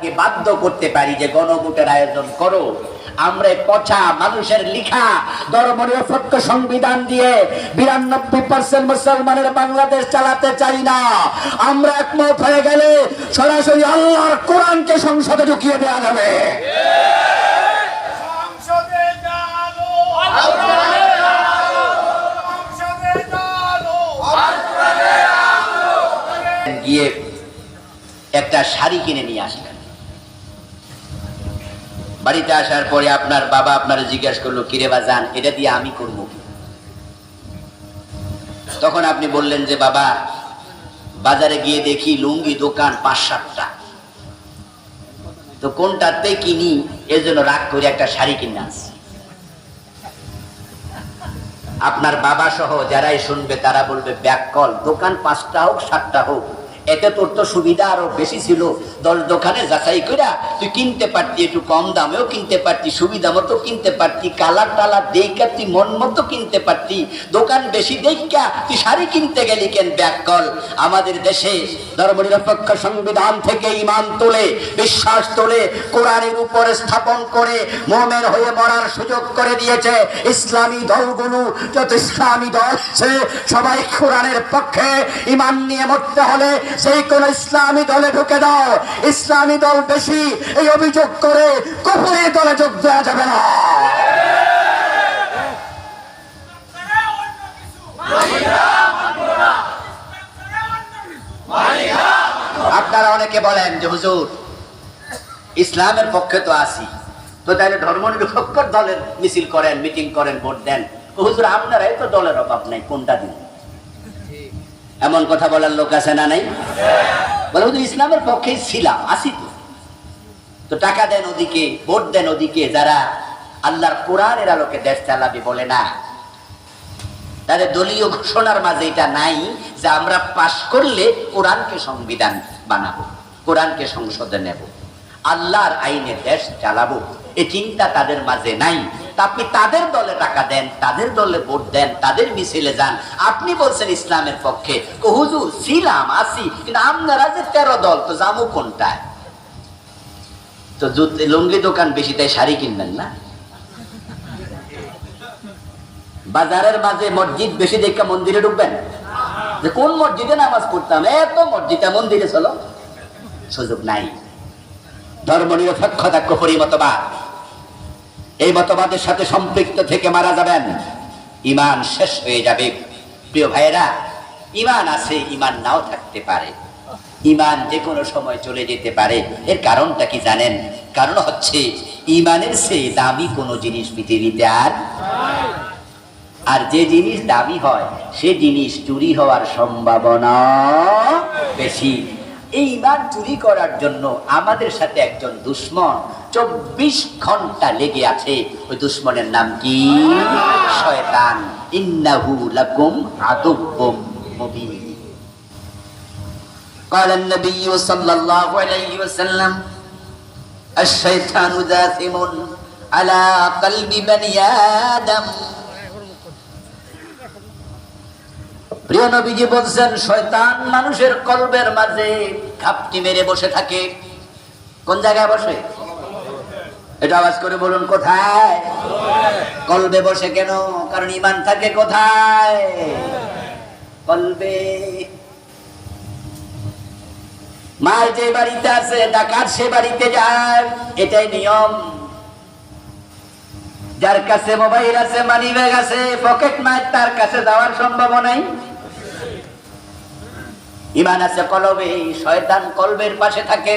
কে বাধ্য করতে পারি যে গণভোটের আয়োজন করো? আমরা পচা মানুষের লিখা ধর্মনিরপেক্ষ সংবিধান দিয়ে বিরানব্বই পার্সেন্ট মুসলমানের বাংলাদেশ চালাতে চাই না। আমরা একমত হয়ে গেলে সরাসরি আল্লাহর কোরআনকে সংসদে ঢুকিয়ে দেওয়া যাবে। গিয়ে একটা শাড়ি কিনে নিয়ে আসলেন। বাড়িতে আসার পরে আপনার বাবা আপনার জিজ্ঞাসা করল, কিরে বা যান এটা দিয়ে আমি করব তখন আপনি বললেন যে, বাবা, বাজারে গিয়ে দেখি লুঙ্গি দোকান পাঁচ সাতটা। তো কোনটাতে কিনি, এর জন্য রাগ করে একটা শাড়ি কিনে আসছি আপনার বাবা সহ যারাই শুনবে, তারা বলবে, ব্যাককল, দোকান পাঁচটা হোক, সাতটা হোক। এতে তোর তো সুবিধা আরও বেশি ছিল। দশ দোকানে যাচাই কইরা তুই কিনতে পারতি, একটু কম দামেও কিনতে পারতি, সুবিধা মতো কিনতে পারতি, কালার টালার দেখা তুই মন মতো কিনতে পারতি। দোকান বেশি দেখা তুই শাড়ি কিনতে গেলি কেন ব্যাককল আমাদের দেশে ধর্মনিরপেক্ষ সংবিধান থেকে ইমান তোলে, বিশ্বাস তোলে, কোরআনের উপরে স্থাপন করে মোমের হয়ে মরার সুযোগ করে দিয়েছে। ইসলামী দলগুলো যত ইসলামী দল সবাই কোরআনের পক্ষে ইমান নিয়ে মরতে হলে সেই কোন ইসলামী দলে ঢুকে দাও। ইসলামী দল বেশি এই অভিযোগ করে কপুরে দলে যোগ দেওয়া যাবে না। আপনারা অনেকে বলেন যে, হুজুর, ইসলামের পক্ষে তো আসি তো তাহলে ধর্ম নিরপেক্ষ দলের মিছিল করেন, মিটিং করেন, ভোট দেন। হুজুর, আপনারাই তো দলের অভাব নাই, কোনটা দিন এমন কথা বলার লোক আছে না নাই? বলে ইসলামের পক্ষে ছিলাম, আসি তো। তো টাকা দেন ওদিকে, ভোট দেন ওদিকে, যারা আল্লাহর কোরআনের আলোকে দেশ চালাবে বলে না। তাদের দলীয় ঘোষণার মাঝে এটা নাই যে আমরা পাশ করলে কোরআনকে সংবিধান বানাবো, কোরআনকে সংসদে নেব, আল্লাহর আইনে দেশ চালাবো। এ চিন্তা তাদের মাঝে নাই। আপনি তাদের দলে টাকা দেন, তাদের দলে ভোট দেন, তাদের মিছিলে যান। আপনি বলছেন ইসলামের পক্ষে। হুজুর, ছিলাম আসি কিন্তু আপনারা যে তেরো দল, তো জামু কোনটায়? তো লুঙ্গি দোকান বেশি, তাই শাড়ি কিনবেন না? বাজারের মাঝে মসজিদ বেশি দেখে মন্দিরে ঢুকবেন? যে কোন মসজিদে নামাজ পড়তাম? এত মসজিদে মন্দিরে চলো। সুযোগ নাই। ধর্ম নিরপেক্ষতা কফরি মতবাদ। এই মতবাদের সাথে সম্পৃক্ত থেকে মারা যাবেন। ইমান শেষ হয়ে যাবে। প্রিয় ভাইয়েরা ইমান আছে ইমান নাও থাকতে পারে। ইমান যে কোনো সময় চলে যেতে পারে। এর কারণটা কি জানেন? কারণ হচ্ছে ইমানের সে দামি কোনো জিনিস পৃথিবীতে আর আর যে জিনিস দামি হয়, সে জিনিস চুরি হওয়ার সম্ভাবনা বেশি। এই ইমান চুরি করার জন্য আমাদের সাথে একজন দুশ্মন চব্বিশ ঘন্টা লেগে আছে ওই দুশ্মনের নাম কি শয়তান ইন্নাহু লাকুম আদুব্বুম মুবিন قال النبي صلى الله عليه وسلم الشيطان داثم على قلب بني آدم প্রিয় নবীজি বলছেন, শয়তান মানুষের কলবের মাঝে ঘাপটি মেরে বসে থাকে। কোন জায়গায় বসে? এটা আওয়াজ করে বলুন, কোথায়? কলবে বসে কেন? কারণ ইমান থাকে কোথায়? কলবে। মাল যে বাড়িতে আছে, ডাকাত সে বাড়িতে যায়, এটাই নিয়ম। যার কাছে মোবাইল আছে মানি ব্যাগ আছে পকেট মার তার কাছে যাওয়ার সম্ভাবনাই ইমান আছে কলবে শয়তান কলবের পাশে থাকে।